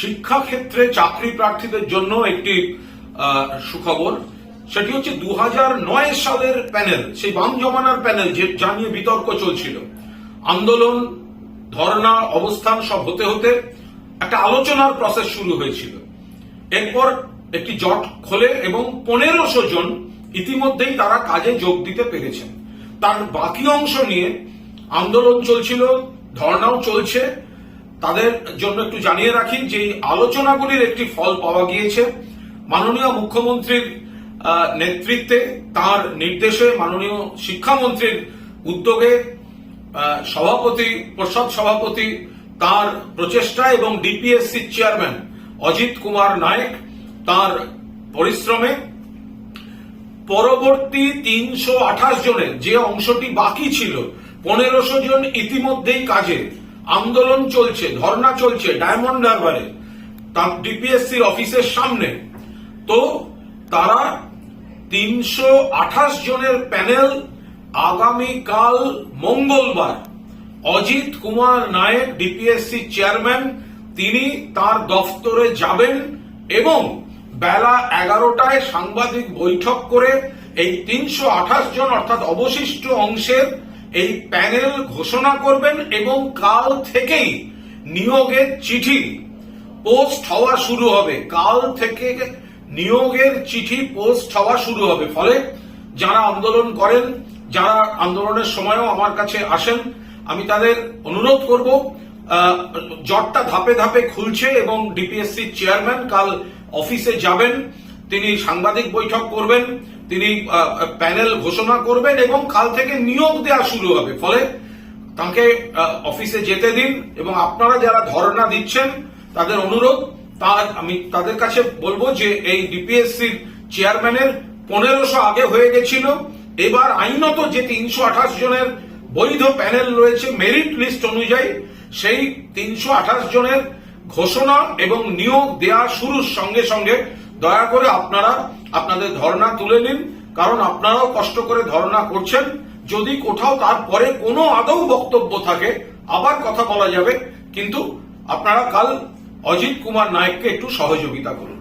শিক্ষাক্ষেত্রে চাকরি প্রার্থীদের জন্য একটি সুখবর। সেটি হচ্ছে দু নয় সালের প্যানেল, সেই বাম জমানার প্যানেল যে, যা নিয়ে বিতর্ক চলছিল। আন্দোলন, ধর্ণা, অবস্থান সব হতে হতে একটা আলোচনার প্রসেস শুরু হয়েছিল। এরপর একটি জট খোলে এবং পনেরোশো জন ইতিমধ্যেই তারা কাজে যোগ দিতে পেরেছেন। তার বাকি অংশ নিয়ে আন্দোলন চলছিল ধর্নাও চলছে তাদের জন্য একটু জানিয়ে রাখি যে আলোচনাগুলির একটি ফল পাওয়া গিয়েছে। মাননীয় মুখ্যমন্ত্রীর নেতৃত্বে তার নির্দেশে মাননীয় শিক্ষামন্ত্রীর উদ্যোগে সভাপতি প্রসাদ সভাপতি তার প্রচেষ্টা এবং ডিপিএসসি চেয়ারম্যান অজিত কুমার নায়েক তার পরিশ্রমে পরবর্তী তিনশো আঠাশ জনের যে অংশটি বাকি ছিল, পনেরোশো জন ইতিমধ্যেই কাজে আন্দোলন চলছে ধর্না চলছে, ডায়মন্ড হারবারে। তার ডিপিএসসির অফিসের সামনে। তো তারা তিনশো আঠাশ জনের প্যানেল আগামীকাল মঙ্গলবার। অজিত কুমার নায়েক, ডিপিএসসি চেয়ারম্যান, তিনি তার দফতরে যাবেন এবং বেলা এগারোটায় সাংবাদিক বৈঠক করে এই তিনশো আঠাশ জন, অর্থাৎ অবশিষ্ট অংশের এই প্যানেল ঘোষণা করবেন এবং কাল থেকেই নিয়োগের চিঠি পোস্ট হওয়া শুরু হবে। কাল থেকে নিয়োগের চিঠি পোস্ট হওয়া শুরু হবে। ফলে যারা আন্দোলন করেন, যারা আন্দোলনের সময়ও আমার কাছে আসেন, আমি তাদের অনুরোধ করব জটটা ধাপে ধাপে খুলছে এবং ডিপিএসসি চেয়ারম্যান কাল অফিসে যাবেন। তিনি সাংবাদিক বৈঠক করবেন, তিনি প্যানেল ঘোষণা করবেন এবং কাল থেকে নিয়োগ দেওয়া শুরু হবে। ফলে তাকে অফিসে যেতে দিন এবং আপনারা যারা ধর্ণা দিচ্ছেন তাদের অনুরোধ তার আমি তাদের কাছে বলব যে এই ডিপিএসসির চেয়ারম্যানের পনেরোশো আগে হয়ে গেছিল। এবার আইনত যে তিনশো আঠাশ জনের বৈধ প্যানেল রয়েছে, মেরিট লিস্ট অনুযায়ী, সেই তিনশো আঠাশ জনের ঘোষণা এবং নিয়োগ দেওয়া শুরুর সঙ্গে সঙ্গে দয়া করে আপনারা আপনাদের ধর্ণা তুলে নিন, কারণ আপনারাও কষ্ট করে ধর্ণা করছেন। যদি কোথাও তারপরে কোনো আদৌ বক্তব্য থাকে, আবার কথা বলা যাবে। কিন্তু আপনারা কাল অজিত কুমার নায়ককে একটু সহযোগিতা করুন।